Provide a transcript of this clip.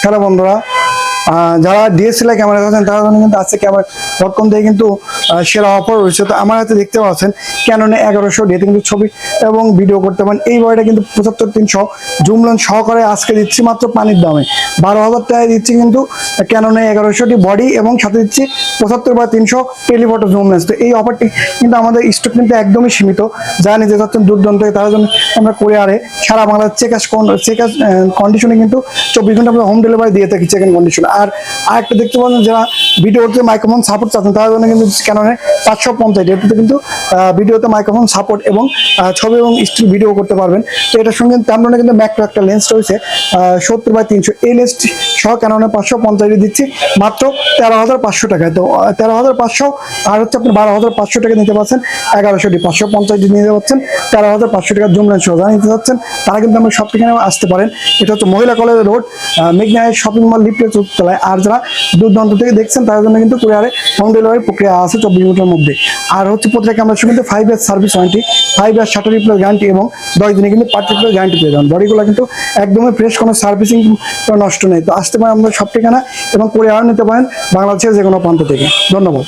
Hello বন্ধুরা যারা DSLR camera আছেন তারা কিন্তু আজকে ক্যামেরা ডট কম থেকে কিন্তু সেরা অফার রয়েছে। তো আমার হাতে দেখতে পাচ্ছেন ক্যাননে এগারোশো কিন্তু ছবি এবং ভিডিও করতে পারেন। এই বইটা কিন্তু পঁচাত্তর তিনশো। জুমলন সহকারে আজকে দিচ্ছি মাত্র পানির দামে। বারো হাজার টাকায় দিচ্ছি কিন্তু ক্যাননে এগারোশোটি বডি এবং সাথে দিচ্ছি পঁচাত্তর বা তিনশো টেলিফটো জুম লেন্স তো এই অফারটি কিন্তু আমাদের স্টক কিন্তু একদমই সীমিত। যা নিতে চাচ্ছেন দুর্দান্ত, তার জন্য আমরা কোরিয়ারে সারা বাংলার চেকাস চেকাস কন্ডিশনে কিন্তু চব্বিশ ঘণ্টা আমরা হোম ডেলিভারি দিয়ে থাকি চেক কন্ডিশনে আর আরেকটা দেখতে পাচ্ছেন, যারা ভিডিও ভিডিওতে মাইক্রোফোন সাপোর্ট চাচ্ছেন, তার জন্য কিন্তু ক্যাননের পাঁচশো পঞ্চাশ। এটাতে কিন্তু ভিডিওতে মাইক্রোফোন সাপোর্ট এবং ছবি এবং স্টিল ভিডিও করতে পারবেন। তো এটার সঙ্গে তেমন কিন্তু ম্যাক্রো একটা লেন্স রয়েছে সত্তর বাই তিনশো। এই লেন্সটি সহ ক্যাননের পাঁচশো পঞ্চাশ দিচ্ছি, মাত্র তেরো হাজার পাঁচশো টাকায় তো তেরো হাজার পাঁচশো আর হচ্ছে আপনি বারো হাজার পাঁচশো টাকা নিতে পারছেন এগারোশোটি পাঁচশো পঞ্চাশ নিতে পারছেন তেরো হাজার পাঁচশো টাকা জুম লেন্স যারা নিতে চাচ্ছেন, তারা কিন্তু আমরা ঠিকানায় আসতে পারেন। এটা হচ্ছে মহিলা কলেজ রোড মেঘনা শপিং মল লিফটের চতুর্তলায় আর যারা দূর থেকে দেখছেন, তাদের জন্য কিন্তু কুরিয়ারে হোম ডেলিভারি প্রক্রিয়া আছে। চব্বিশ ঘণ্টার মধ্যে। আর হচ্ছে প্রত্যেকে আমরা কিন্তু five year service warranty five year shutter replace guarantee এবং দশ দিনে কিন্তু পার্টিকুলার গ্যারান্টি পেয়ে যাবেন। বডিগুলো কিন্তু একদমই ফ্রেশ কোনো সার্ভিসিং নষ্ট নেই। তো আসতে পারেন আমরা সব ঠিকানা এবং করে আরও নিতে পারেন বাংলাদেশের যে কোনো প্রান্ত থেকে। ধন্যবাদ।